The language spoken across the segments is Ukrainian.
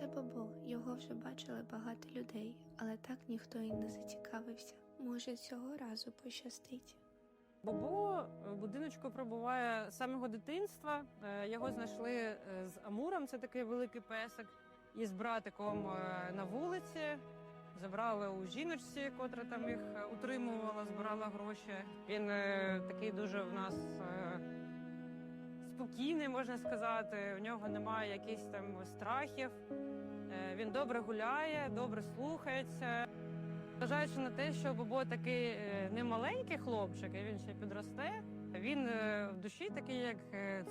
Це Бобо, його вже бачили багато людей, але так ніхто і не зацікавився. Може, цього разу пощастить. Бобо в будиночку пробуває з самого дитинства. Е, Його знайшли е, з Амуром, це такий великий песик, і з братиком е, на вулиці. Забрали у жіночці, котра там їх е, утримувала, збирала гроші. Він е, такий дуже в нас е, спокійний, можна сказати. У нього немає якихось там страхів. Е, Він добре гуляє, добре слухається. Зважаючи на те, що Бобо такий е, не маленький хлопчик, і він ще підросте. Він е, в душі такий, як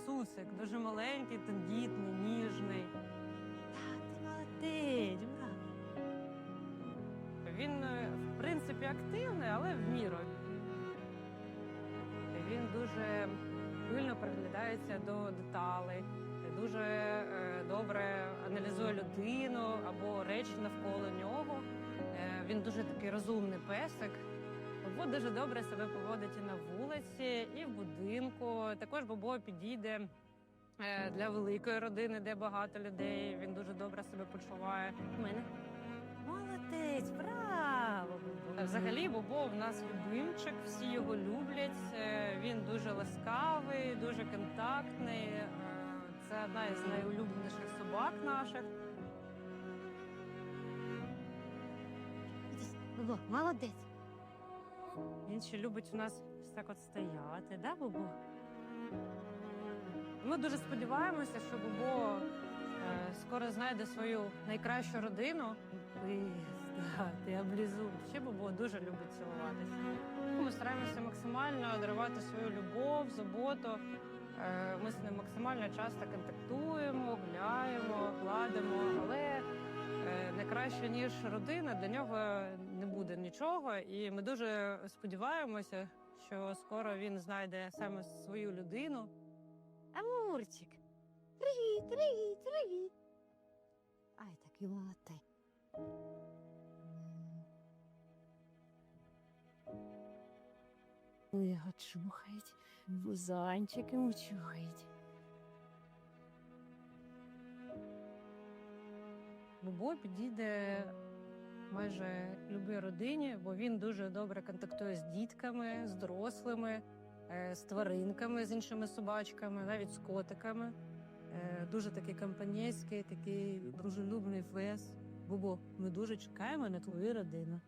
цуцик, дуже маленький, тендітний, ніжний. Та ти молодець, браво. Він, в принципі, активний, але в міру. Він дуже пильно приглядається до деталей, дуже е, добре аналізує людину або речі навколо нього. Е, Він дуже такий розумний песик. Бобо дуже добре себе поводить і на вулиці, і в будинку. Також Бобо підійде е, для великої родини, де багато людей. Він дуже добре себе почуває. У мене молодець, браво! Взагалі, Бобо в нас любимчик, всі його люблять. Е, Він дуже ласкавий, дуже контактний. Е, Це одна із найулюбленіших собак наших. Бобо, молодець. Він ще любить у нас так от стояти, да, Бобо? Ми дуже сподіваємося, що Бобо скоро знайде свою найкращу родину. Пиздати, облізу. Ще Бобо дуже любить цілуватися. Ми стараємося максимально дарувати свою любов, заботу. Е, Ми з ним максимально часто контактуємо, гуляємо, гладимо, але е, не краще ніж родина для нього не буде нічого. І ми дуже сподіваємося, що скоро він знайде саме свою людину. Амурчик. Привіт, привіт. Ай, такий молодий. Його чухають, бузанчики йому чухають. Бобо підійде майже любій родині, бо він дуже добре контактує з дітками, з дорослими, е, з тваринками, з іншими собачками, навіть з котиками. Е, Дуже такий компанійський, такий дружелюбний фес. Бубо, ми дуже чекаємо на твою родину.